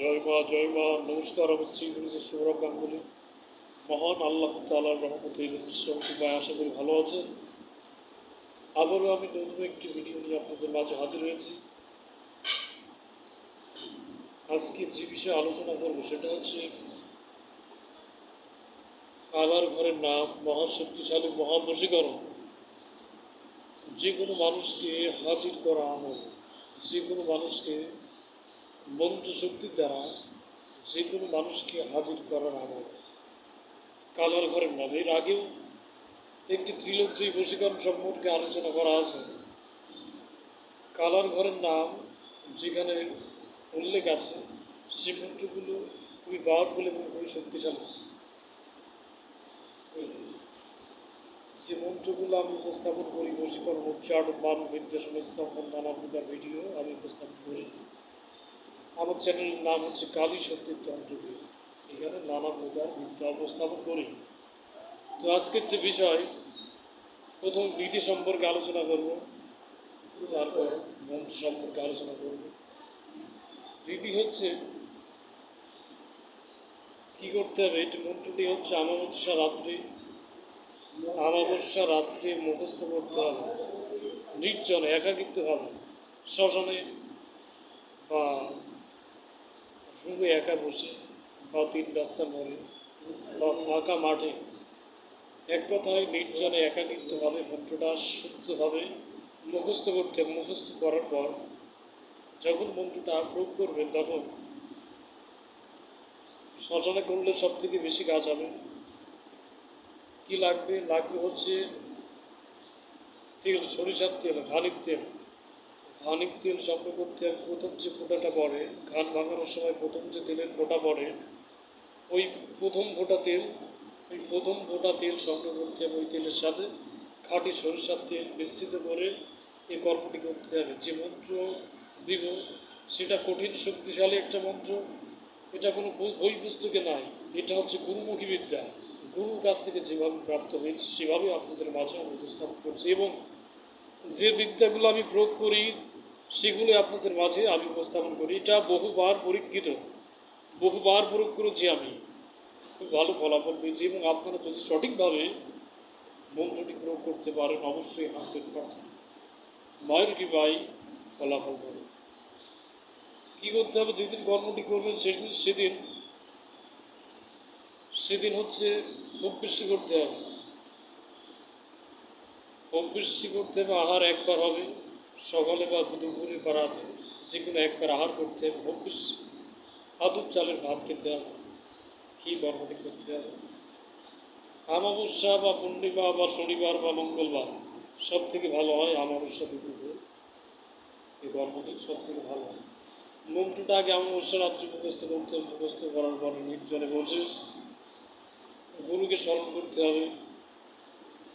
জয় মা জয় মা। নমস্কার আমি শ্রী গুরুজি সৌরভ গাঙ্গুলি মহান আল্লাহ তালার রহমতে সবাই আশা করি ভালো আছেন। আবারও আমি নতুন একটি ভিডিও নিয়ে আপনাদের মাঝে হাজির হয়েছি। আজকে যে বিষয়ে আলোচনা করব সেটা হচ্ছে কালার ঘরের নাম মহাশক্তিশালী মহাবশীকরণ যে কোনো মানুষকে হাজির করা আমল, যে কোনো মানুষকে মন্ত্র শক্তির দ্বারা যে কোনো মানুষকে হাজির করার আমল। কালার ঘরের নাম। এর আগেও একটি ত্রিলোকজয়ী বশীকরণ সম্পর্কে আলোচনা করা আছে। কালার ঘরের নাম যেখানে উল্লেখ আছে সে মন্ত্রগুলো খুবই পাওয়ারফুল এবং খুবই শক্তিশালী। যে মন্ত্রগুলো আমি উপস্থাপন করি বশীকরণ উচ্চারণ মান, নির্দেশন, স্থাপন, নানা প্রকার ভিডিও আমি উপস্থাপন করি। আমার চ্যানেলের নাম হচ্ছে কালী সত্যের তন্ত্রী এখানে নানা প্রকার বিদ্যা উপস্থাপন করি। তো আজকের যে বিষয়, প্রথম নীতি সম্পর্কে আলোচনা করব, তারপর মন্ত্র সম্পর্কে আলোচনা করব। নীতি হচ্ছে, কি করতে হবে? এটি মন্ত্রটি হচ্ছে আমাবস্যা রাত্রি। আমাবস্যা রাত্রি মুখস্থ করতে হবে। নির্জন, একাকিত্ব হবে শ্মশানে বা শুধু একা বসে, বা তিন রাস্তা মোড়ে বা ফাঁকা মাঠে, এক কথায় নির্জনে একাকিত্বভাবে মন্ত্রটা শুদ্ধভাবে মুখস্থ করতে, মুখস্থ করার পর যখন মন্ত্রটা প্রয়োগ করবেন তখন শ্মশানে করলে সব থেকে বেশি কাজ হবে। কি লাগবে? লাগবে হচ্ছে তেল, সরিষার তেল ঘানির তেল। ঘানির তেল হবে প্রথম যে ফোঁটাটা পড়ে, ঘান ভাঙানোর সময় প্রথম যে তেলের ফোঁটা পড়ে, ওই প্রথম ফোঁটা তেল, ওই প্রথম ফোঁটা তেল হবে ওই তেলের সাথে খাঁটি সরিষার তেল মিশ্রিত করে এই কর্মটি করতে হবে। যে মন্ত্র দিব, সেটা কঠিন, শক্তিশালী একটা মন্ত্র, এটা কোনো বই পুস্তকে নাই। এটা হচ্ছে গুরুমুখী বিদ্যা। গুরুর কাছ থেকে যেভাবে প্রাপ্ত হয়েছে সেভাবে আপনাদের মাঝে আমি উপস্থাপন করছি এবং যে বিদ্যাগুলো আমি প্রয়োগ করি সেগুলো আপনাদের মাঝে আমি উপস্থাপন করি। এটা বহুবার পরীক্ষিত, বহুবার প্রয়োগ করেছি আমি। খুব ভালো ফলাফল পেয়েছি এবং আপনারা যদি সঠিকভাবে মন্ত্রটি প্রয়োগ করতে পারেন, অবশ্যই হান্ড্রেড পার্সেন্ট। মায়ের কি ভাই ফলাফল পাবেন। কী করতে হবে? যেদিন কর্মটি করবেন, সেদিন সেদিন সেদিন হচ্ছে অভ্যস্ত করতে হবে। অভ্যস্ত করতে হবে, আহার একবার হবে। সকালে বা দুপুরে বা রাতে যে কোনো একবার আহার করতে হবে অভ্যস্ত আদুর চালের ভাত খেতে হবে কী কর্মটি করতে হবে। আমাবস্যা বা পূর্ণিমা বা শনিবার বা মঙ্গলবার সব থেকে ভালো হয় আমাবস্যা দুপুরে। এই কর্মটি সব থেকে ভালো হয়। মন্ত্রটা আগে আমাবস্যা রাত্রি মুখস্থ করতে হবে, মুখস্থ করার পর নির্জনে বসে গুরুকে স্মরণ করতে হবে,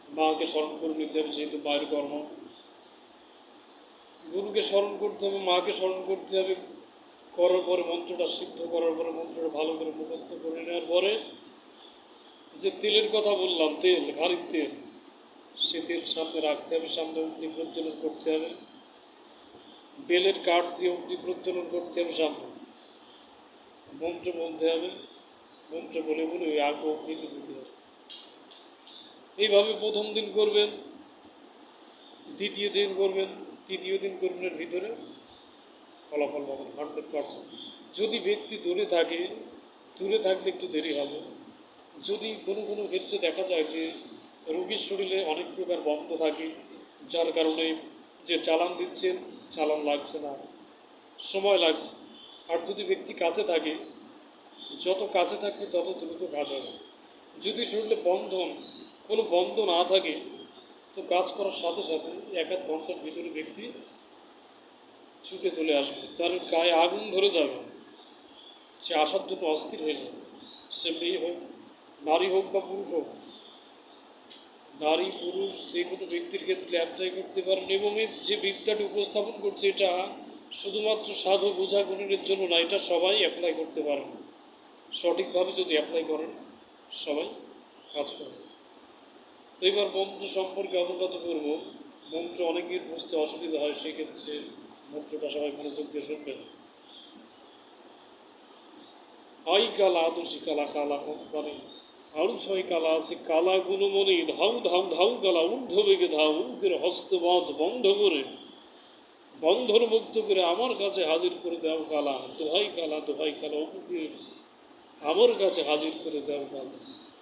মাকে স্মরণ করে নিতে হবে, যেহেতু মায়ের কর্ম। গুরুকে স্মরণ করতে হবে, মাকে স্মরণ করতে হবে, করার পরে মন্ত্রটা সিদ্ধ করার পরে মন্ত্রটা ভালো করে মুখস্থ করে নেওয়ার পরে যে তেলের কথা বললাম, তেল, ঘাড়ির তেল, সে তেল সামনে রাখতে হবে, সামনে অগ্নি প্রজ্বলন করতে হবে। বেলের কাঠ দিয়ে অগ্নি প্রজ্বলন করতে হবে সামনে। মন্ত্র বলতে হবে, মন্ত্র বলে বলে ওই আগ অগ্নিতে দিতে হবে। এইভাবে প্রথম দিন করবেন, দ্বিতীয় দিন করবেন তৃতীয় দিন করবেন এর ভিতরে ফলাফল পাবেন হান্ড্রেড পার্সেন্ট যদি ব্যক্তি দূরে থাকে, দূরে থাকলে একটু দেরি হবে। যদি কোনো কোনো ক্ষেত্রে দেখা যায় যে রোগীর শরীরে অনেক প্রকার বন্ধ থাকে, যার কারণে যে চালান দিচ্ছেন, চালান লাগছে না, সময় লাগছে। আর যদি ব্যক্তি কাছে থাকে, যত কাছে থাকবে তত দ্রুত কাজ হবে। যদি শরীরে বন্ধন, কোনো বন্ধ না থাকে তো কাজ করার সাথে সাথে এক আধ ঘণ্টার ভিতরে ব্যক্তি ছুটে চলে আসবে। তার গায়ে আগুন ধরে যাবে। সে আসার জন্য অস্থির হয়ে যাবে। সে মেয়ে হোক, নারী হোক বা পুরুষ হোক, নারী, পুরুষ, যে কোনো ব্যক্তির ক্ষেত্রে অ্যাপ্লাই করতে পারেন এবং এর যে বিদ্যাটি উপস্থাপন করছে এটা শুধুমাত্র সাধু বোঝা গুণের জন্য না, এটা সবাই অ্যাপ্লাই করতে পারেন। সঠিকভাবে যদি অ্যাপ্লাই করেন, সবাই কাজ করবে। তো এবার মন্ত্র সম্পর্কে অবগত করব। মন্ত্র অনেকের বুঝতে অসুবিধা হয়, সেক্ষেত্রে মন্ত্রটা সবাই মনোযোগ দিয়ে শুনবেন। আই কালা আদর্শী কালা কালা কোম্পানি আরও ছয় কালা আছে, কালা গুণমণি ধাউ ধাউ ধাউ কালা ঊর্ধ্ব বেগে ধাউ উকের হস্তবাদ বন্ধ করে, বন্ধন মুক্ত করে আমার কাছে হাজির করে দেও কালা, দোহাই কালা দোহাই কালা অমুকের আমার কাছে হাজির করে দেও কালা।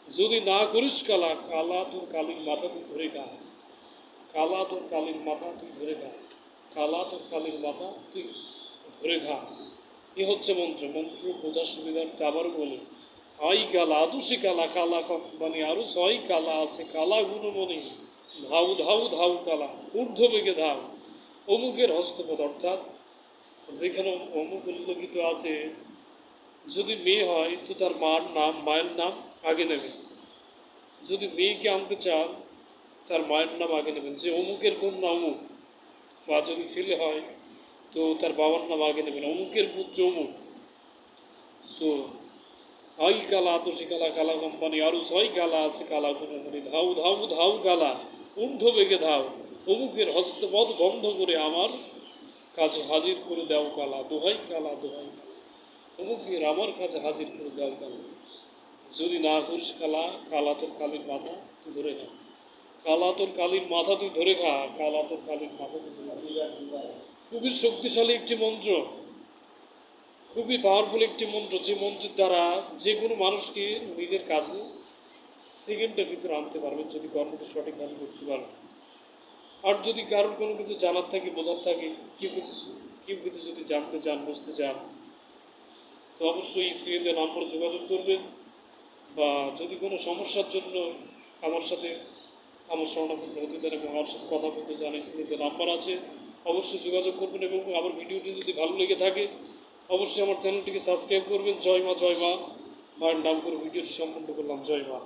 যদি না করিস কালা কালা তোর কালির মাথা তুই ধরে খা কালা তোর কালির মাথা তুই ধরে খা কালা তোর কালির মাথা তুই ধরে খা এ হচ্ছে মন্ত্র। মন্ত্র বোঝার সুবিধার্থে আবার বলে। আই কালা আদুষি কালা কালা মানে আরও ছয় কালা আছে। কালা গুণমণি, ধাউ ধাউ ধাউ কালা ঊর্ধ্ব বেগে ধাউ। অমুকের হস্তপদ অর্থাৎ যেখানে অমুক উল্লেখিত আছে, যদি মেয়ে হয় তো তার মার নাম, মায়ের নাম আগে নেবে। যদি মেয়েকে আনতে চান, তার মায়ের নাম আগে নেবেন। যে অমুকের কন্যা অমুক, বা যদি ছেলে হয়, তো তার বাবার নাম আগে নেবেন। অমুকের পুত্র অমুক। তো আই কালা, আতসী কালা কালা কোম্পানি আরও ছয় কালা আছে কালা কোম্পানি ধাউ ধাউ ধাউ কালা, ঊর্ধ্ব বেগে ধাও অমুকের হস্তপদ বন্ধ করে আমার কাছে হাজির করে দাও কালা, দোহাই কালা, দোহাই। অমুকের আমার কাছে হাজির করে দাও কালা। যদি না করিস কালা কালা তোর কালির মাথা তুই ধরে খা। কালা তোর কালির মাথা তুই ধরে খা কালা তোর কালির মাথা তুই খুবই শক্তিশালী একটি মন্ত্র। খুবই পাওয়ারফুল একটি মন্ত্র, যে মন্ত্রের দ্বারা যে কোনো মানুষকে নিজের কাছে সেকেন্ডের ভিতরে আনতে পারবেন যদি কর্মটা সঠিকভাবে করতে পারেন আর যদি কারোর কোনো কিছু জানার থাকে, বোঝার থাকে, কেউ কিছু কেউ কিছু যদি জানতে চান, বুঝতে চান, তো অবশ্যই স্ক্রিনে নাম্বার যোগাযোগ করবেন। বা যদি কোনো সমস্যার জন্য আমার সাথে আমার স্বর্ণাপন্ন হতে চান এবং আমার সাথে কথা বলতে চান স্ক্রিনে নাম্বার আছে, অবশ্যই যোগাযোগ করবেন এবং আমার ভিডিওটি যদি ভালো লেগে থাকে, অবশ্যই আমার চ্যানেলটিকে সাবস্ক্রাইব করবেন। জয় মা জয় মা। মায়ের নাম করে ভিডিওটি সম্পন্ন করলাম। জয় মা।